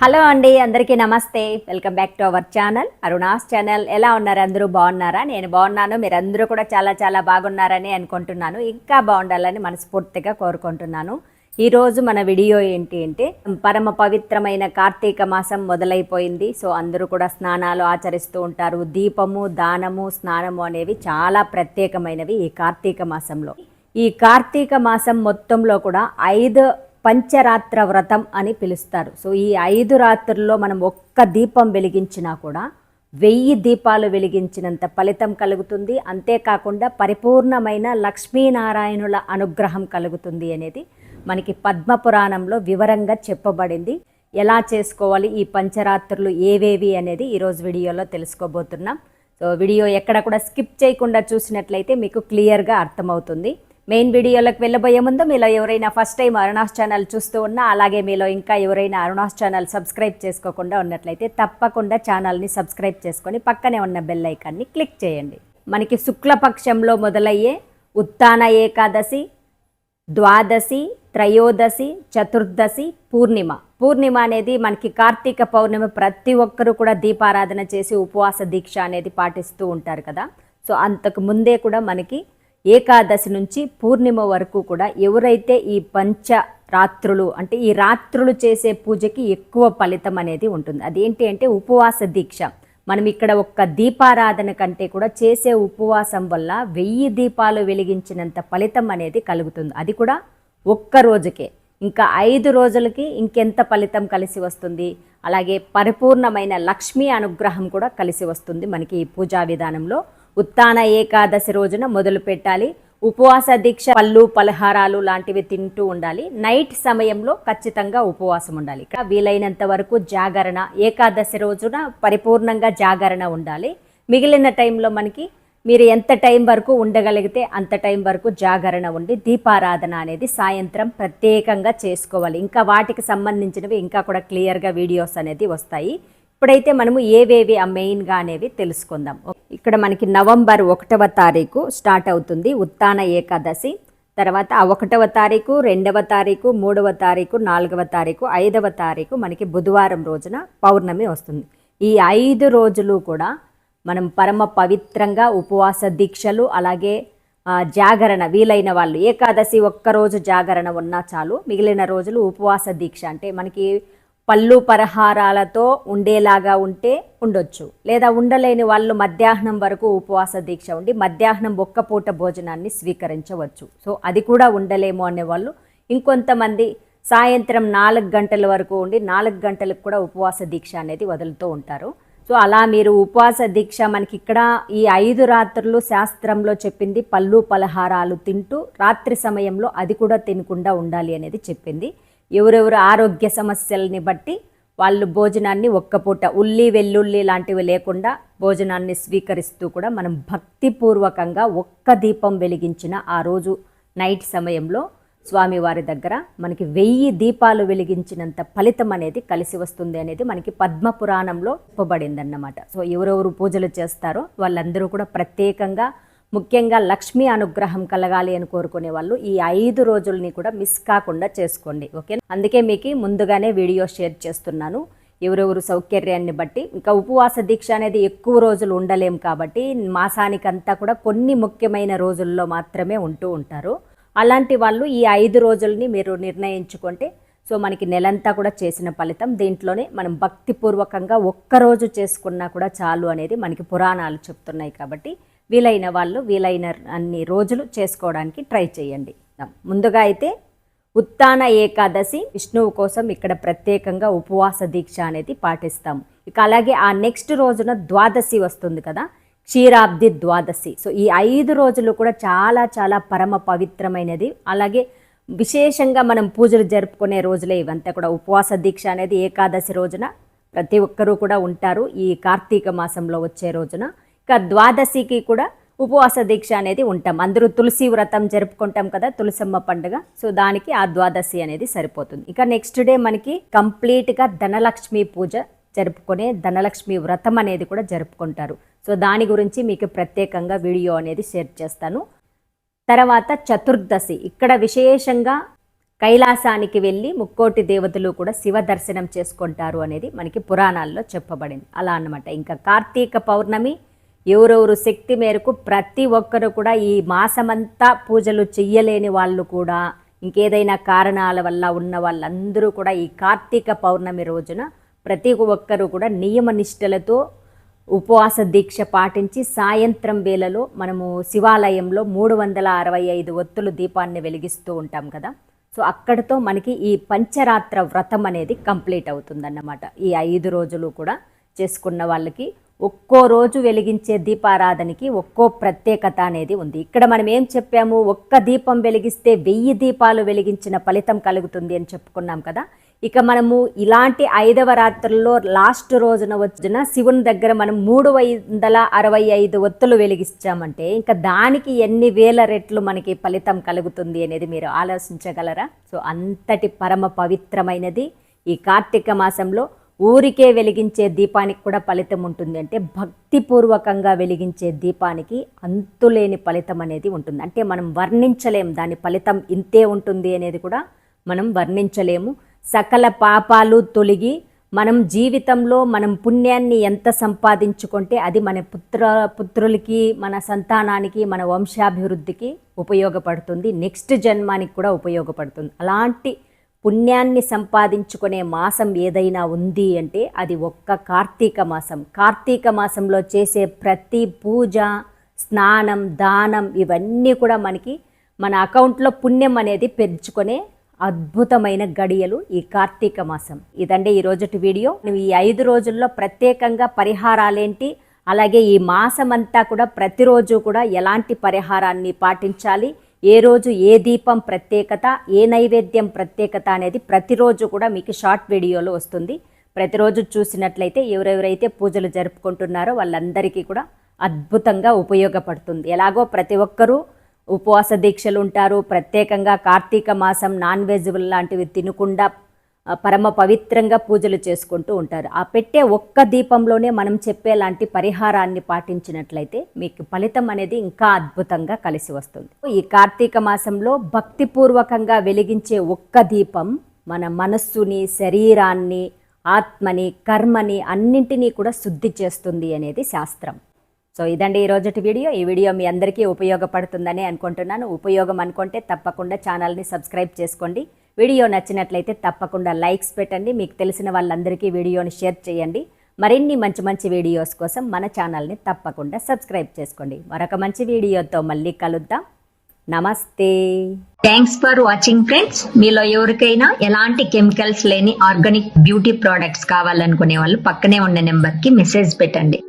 Hello అండి అందరికీ నమస్తే. Welcome back to our channel Aruna's channel ఎలా ఉన్నారు? అందరూ బాగున్నారా? నేను బాగున్నాను. మీరు అందరూ కూడా చాలా చాలా బాగున్నారని అనుకుంటున్నాను. ఇంకా బాగుండాలని మనస్ఫూర్తిగా కోరుకుంటున్నాను. ఈరోజు మన వీడియో ఏంటి అంటే పరమ పవిత్రమైన కార్తీక మాసం మొదలైపోయింది. సో అందరూ కూడా స్నానాలు ఆచరిస్తూ ఉంటారు. దీపము దానము స్నానము అనేవి చాలా ప్రత్యేకమైనవి ఈ కార్తీక మాసంలో. ఈ కార్తీక మాసం మొత్తంలో కూడా ఐదు పంచరాత్ర వ్రతం అని పిలుస్తారు. సో ఈ ఐదు రాత్రుల్లో మనం ఒక్క దీపం వెలిగించినా కూడా వెయ్యి దీపాలు వెలిగించినంత ఫలితం కలుగుతుంది. అంతేకాకుండా పరిపూర్ణమైన లక్ష్మీనారాయణుల అనుగ్రహం కలుగుతుంది అనేది మనకి పద్మపురాణంలో వివరంగా చెప్పబడింది. ఎలా చేసుకోవాలి ఈ పంచరాత్రులు ఏవేవి అనేది ఈరోజు వీడియోలో తెలుసుకోబోతున్నాం. సో వీడియో ఎక్కడ కూడా స్కిప్ చేయకుండా చూసినట్లయితే మీకు క్లియర్గా అర్థమవుతుంది. మెయిన్ వీడియోలకు వెళ్ళబోయే ముందు మీలో ఎవరైనా ఫస్ట్ టైం అరుణాస్ ఛానల్ చూస్తూ ఉన్నా అలాగే మీలో ఇంకా ఎవరైనా అరుణాస్ ఛానల్ సబ్స్క్రైబ్ చేసుకోకుండా ఉన్నట్లయితే తప్పకుండా ఛానల్ని సబ్స్క్రైబ్ చేసుకొని పక్కనే ఉన్న బెల్ ఐకాన్ని క్లిక్ చేయండి. మనకి శుక్లపక్షంలో మొదలయ్యే ఉత్తాన ఏకాదశి ద్వాదశి త్రయోదశి చతుర్దశి పూర్ణిమ. పూర్ణిమ అనేది మనకి కార్తీక పౌర్ణమ ప్రతి ఒక్కరూ కూడా దీపారాధన చేసి ఉపవాస దీక్ష అనేది పాటిస్తూ ఉంటారు కదా. సో అంతకు ముందే కూడా మనకి ఏకాదశి నుంచి పూర్ణిమ వరకు కూడా ఎవరైతే ఈ పంచ రాత్రులు అంటే ఈ రాత్రులు చేసే పూజకి ఎక్కువ ఫలితం అనేది ఉంటుంది. అదేంటి అంటే ఉపవాస దీక్ష. మనం ఇక్కడ ఒక్క దీపారాధన కంటే కూడా చేసే ఉపవాసం వల్ల వెయ్యి దీపాలు వెలిగించినంత ఫలితం అనేది కలుగుతుంది. అది కూడా ఒక్క రోజుకే. ఇంకా ఐదు రోజులకి ఇంకెంత ఫలితం కలిసి వస్తుంది? అలాగే పరిపూర్ణమైన లక్ష్మీ అనుగ్రహం కూడా కలిసి వస్తుంది మనకి ఈ పూజా విధానంలో. ఉత్తాన ఏకాదశి రోజున మొదలు పెట్టాలి. ఉపవాస దీక్ష పళ్ళు పలహారాలు లాంటివి తింటూ ఉండాలి. నైట్ సమయంలో ఖచ్చితంగా ఉపవాసం ఉండాలి. ఇక్కడ వీలైనంత వరకు జాగరణ ఏకాదశి రోజున పరిపూర్ణంగా జాగరణ ఉండాలి. మిగిలిన టైంలో మనకి మీరు ఎంత టైం వరకు ఉండగలిగితే అంత టైం వరకు జాగరణ ఉండి దీపారాధన అనేది సాయంత్రం ప్రత్యేకంగా చేసుకోవాలి. ఇంకా వాటికి సంబంధించినవి ఇంకా కూడా క్లియర్గా వీడియోస్ అనేది వస్తాయి. ఇప్పుడైతే మనము ఏవేవి ఆ మెయిన్గా అనేవి తెలుసుకుందాం. ఇక్కడ మనకి నవంబర్ ఒకటవ తారీఖు స్టార్ట్ అవుతుంది. ఉత్తాన ఏకాదశి. తర్వాత ఆ ఒకటవ తారీఖు రెండవ తారీఖు మూడవ తారీఖు నాలుగవ తారీఖు ఐదవ తారీఖు మనకి బుధవారం రోజున పౌర్ణమి వస్తుంది. ఈ ఐదు రోజులు కూడా మనం పరమ పవిత్రంగా ఉపవాస దీక్షలు అలాగే జాగరణ వీలైన వాళ్ళు ఏకాదశి ఒక్కరోజు జాగరణ ఉన్నా చాలు. మిగిలిన రోజులు ఉపవాస దీక్ష అంటే మనకి పళ్ళు పరహారాలతో ఉండేలాగా ఉంటే ఉండొచ్చు. లేదా ఉండలేని వాళ్ళు మధ్యాహ్నం వరకు ఉపవాస దీక్ష ఉండి మధ్యాహ్నం ఒక్క పూట భోజనాన్ని స్వీకరించవచ్చు. సో అది కూడా ఉండలేము అనేవాళ్ళు. ఇంకొంతమంది సాయంత్రం నాలుగు గంటల వరకు ఉండి నాలుగు గంటలకు కూడా ఉపవాస దీక్ష అనేది వదులుతూ ఉంటారు. సో అలా మీరు ఉపవాస దీక్ష మనకి ఇక్కడ ఈ ఐదు రాత్రులు శాస్త్రంలో చెప్పింది పళ్ళు పలహారాలు తింటూ రాత్రి సమయంలో అది కూడా తినకుండా ఉండాలి అనేది చెప్పింది. ఎవరెవరు ఆరోగ్య సమస్యల్ని బట్టి వాళ్ళు భోజనాన్ని ఒక్కపూట ఉల్లి వెల్లుల్లి లాంటివి లేకుండా భోజనాన్ని స్వీకరిస్తూ కూడా మనం భక్తిపూర్వకంగా ఒక్క దీపం వెలిగించిన ఆ రోజు నైట్ సమయంలో స్వామివారి దగ్గర మనకి వెయ్యి దీపాలు వెలిగించినంత ఫలితం అనేది కలిసి వస్తుంది అనేది మనకి పద్మ పురాణంలో చెప్పబడింది సో ఎవరెవరు పూజలు చేస్తారో వాళ్ళందరూ కూడా ప్రత్యేకంగా ముఖ్యంగా లక్ష్మీ అనుగ్రహం కలగాలి అని కోరుకునే వాళ్ళు ఈ ఐదు రోజుల్ని కూడా మిస్ కాకుండా చేసుకోండి ఓకే? అందుకే మీకు ముందుగానే వీడియో షేర్ చేస్తున్నాను. ఎవరెవరు సౌకర్యాన్ని బట్టి ఇంకా ఉపవాస దీక్ష అనేది ఎక్కువ రోజులు ఉండలేం కాబట్టి మాసానికంతా కూడా కొన్ని ముఖ్యమైన రోజుల్లో మాత్రమే ఉంటూ ఉంటారు. అలాంటి వాళ్ళు ఈ ఐదు రోజుల్ని మీరు నిర్ణయించుకుంటే సో మనకి నెలంతా కూడా చేసిన ఫలితం దీంట్లోనే మనం భక్తిపూర్వకంగా ఒక్కరోజు చేసుకున్నా కూడా చాలు అనేది మనకి పురాణాలు చెప్తున్నాయి కాబట్టి వీలైన వాళ్ళు వీలైన అన్ని రోజులు చేసుకోవడానికి ట్రై చేయండి. ముందుగా అయితే ఉత్తాన ఏకాదశి విష్ణువు కోసం ఇక్కడ ప్రత్యేకంగా ఉపవాస దీక్ష అనేది పాటిస్తాము. ఇక అలాగే ఆ నెక్స్ట్ రోజున ద్వాదశి వస్తుంది కదా క్షీరాబ్ది ద్వాదశి. సో ఈ ఐదు రోజులు కూడా చాలా చాలా పరమ పవిత్రమైనది. అలాగే విశేషంగా మనం పూజలు జరుపుకునే రోజులే ఇవంతా కూడా. ఉపవాస దీక్ష అనేది ఏకాదశి రోజున ప్రతి ఒక్కరూ కూడా ఉంటారు. ఈ కార్తీక మాసంలో వచ్చే రోజున ఇంకా ద్వాదశికి కూడా ఉపవాస దీక్ష అనేది ఉంటాం. అందరూ తులసి వ్రతం జరుపుకుంటాం కదా తులసమ్మ పండుగ. సో దానికి ఆ ద్వాదశి అనేది సరిపోతుంది. ఇక నెక్స్ట్ డే మనకి కంప్లీట్గా ధనలక్ష్మి పూజ జరుపుకునే ధనలక్ష్మి వ్రతం అనేది కూడా జరుపుకుంటారు. సో దాని గురించి మీకు ప్రత్యేకంగా వీడియో అనేది షేర్ చేస్తాను. తర్వాత చతుర్దశి. ఇక్కడ విశేషంగా కైలాసానికి వెళ్ళి ముక్కోటి దేవతలు కూడా శివ దర్శనం చేసుకుంటారు అనేది మనకి పురాణాల్లో చెప్పబడింది. అలా అన్నమాట. ఇంకా కార్తీక పౌర్ణమి ఎవరెవరు శక్తి మేరకు ప్రతి ఒక్కరు కూడా ఈ మాసమంతా పూజలు చెయ్యలేని వాళ్ళు కూడా ఇంకేదైనా కారణాల వల్ల ఉన్న వాళ్ళందరూ కూడా ఈ కార్తీక పౌర్ణమి రోజున ప్రతి ఒక్కరూ కూడా నియమనిష్టలతో ఉపవాస దీక్ష పాటించి సాయంత్రం వేళలో మనము శివాలయంలో మూడు వందల అరవై ఐదు ఒత్తులు దీపాన్ని వెలిగిస్తూ ఉంటాం కదా. సో అక్కడితో మనకి ఈ పంచరాత్ర వ్రతం అనేది కంప్లీట్ అవుతుందన్నమాట. ఈ ఐదు రోజులు కూడా చేసుకున్న వాళ్ళకి ఒక్కో రోజు వెలిగించే దీపారాధనకి ఒక్కో ప్రత్యేకత అనేది ఉంది. ఇక్కడ మనం ఏం చెప్పాము? ఒక్క దీపం వెలిగిస్తే వెయ్యి దీపాలు వెలిగించిన ఫలితం కలుగుతుంది అని చెప్పుకున్నాం కదా. ఇక మనము ఇలాంటి ఐదవ రాత్రుల్లో లాస్ట్ రోజున వచ్చిన శివుని దగ్గర మనం మూడు వందల అరవై ఐదు ఒత్తులు వెలిగించామంటే ఇంకా దానికి ఎన్ని వేల రెట్లు మనకి ఫలితం కలుగుతుంది అనేది మీరు ఆలోచించగలరా? సో అంతటి పరమ పవిత్రమైనది ఈ కార్తీక మాసంలో ఊరికే వెలిగించే దీపానికి కూడా ఫలితం ఉంటుంది. అంటే భక్తిపూర్వకంగా వెలిగించే దీపానికి అంతులేని ఫలితం అనేది ఉంటుంది. అంటే మనం వర్ణించలేము దాని ఫలితం ఇంతే ఉంటుంది అనేది కూడా మనం వర్ణించలేము. సకల పాపాలు తొలగి మనం జీవితంలో మనం పుణ్యాన్ని ఎంత సంపాదించుకుంటే అది మన పుత్ర పుత్రులకి మన సంతానానికి మన వంశాభివృద్ధికి ఉపయోగపడుతుంది. నెక్స్ట్ జన్మానికి కూడా ఉపయోగపడుతుంది. అలాంటి పుణ్యాన్ని సంపాదించుకునే మాసం ఏదైనా ఉంది అంటే అది ఒక్క కార్తీక మాసం. కార్తీక మాసంలో చేసే ప్రతి పూజ స్నానం దానం ఇవన్నీ కూడా మనకి మన అకౌంట్లో పుణ్యం అనేది పెంచుకునే అద్భుతమైన గడియలు ఈ కార్తీక మాసం. ఇదండి ఈ రోజుటి వీడియో. నువ్వు ఈ ఐదు రోజుల్లో ప్రత్యేకంగా పరిహారాలేంటి? అలాగే ఈ మాసం అంతా కూడా ప్రతిరోజు కూడా ఎలాంటి పరిహారాన్ని పాటించాలి? ఏ రోజు ఏ దీపం ప్రత్యేకత ఏ నైవేద్యం ప్రత్యేకత అనేది ప్రతిరోజు కూడా మీకు షార్ట్ వీడియోలో వస్తుంది. ప్రతిరోజు చూసినట్లయితే ఎవరెవరైతే పూజలు జరుపుకుంటున్నారో వాళ్ళందరికీ కూడా అద్భుతంగా ఉపయోగపడుతుంది. ఎలాగో ప్రతి ఒక్కరూ ఉపవాస దీక్షలు ఉంటారు. ప్రత్యేకంగా కార్తీక మాసం నాన్ వెజ్ లాంటివి తినకుండా పరమ పవిత్రంగా పూజలు చేసుకుంటూ ఉంటారు. ఆ పెట్టే ఒక్క దీపంలోనే మనం చెప్పేలాంటి పరిహారాన్ని పాటించినట్లయితే మీకు ఫలితం అనేది ఇంకా అద్భుతంగా కలిసి వస్తుంది. ఈ కార్తీక మాసంలో భక్తిపూర్వకంగా వెలిగించే ఒక్క దీపం మన మనస్సుని శరీరాన్ని ఆత్మని కర్మని అన్నింటినీ కూడా శుద్ధి చేస్తుంది అనేది శాస్త్రం. సో ఇదండి ఈ రోజుటి వీడియో. ఈ వీడియో మీ అందరికీ ఉపయోగపడుతుందని అనుకుంటున్నాను. ఉపయోగం అనుకుంటే తప్పకుండా ఛానల్ని సబ్స్క్రైబ్ చేసుకోండి. వీడియో నచ్చినట్లయితే తప్పకుండా లైక్స్ పెట్టండి. మీకు తెలిసిన వాళ్ళందరికీ వీడియోని షేర్ చేయండి. మరిన్ని మంచి మంచి వీడియోస్ కోసం మన ఛానల్ని తప్పకుండా సబ్స్క్రైబ్ చేసుకోండి. మరొక మంచి వీడియోతో మళ్ళీ కలుద్దాం. నమస్తే. థ్యాంక్స్ ఫర్ వాచింగ్ ఫ్రెండ్స్ మీలో ఎవరికైనా ఎలాంటి కెమికల్స్ లేని ఆర్గానిక్ బ్యూటీ ప్రోడక్ట్స్ కావాలనుకునే వాళ్ళు పక్కనే ఉన్న నెంబర్కి మెసేజ్ పెట్టండి.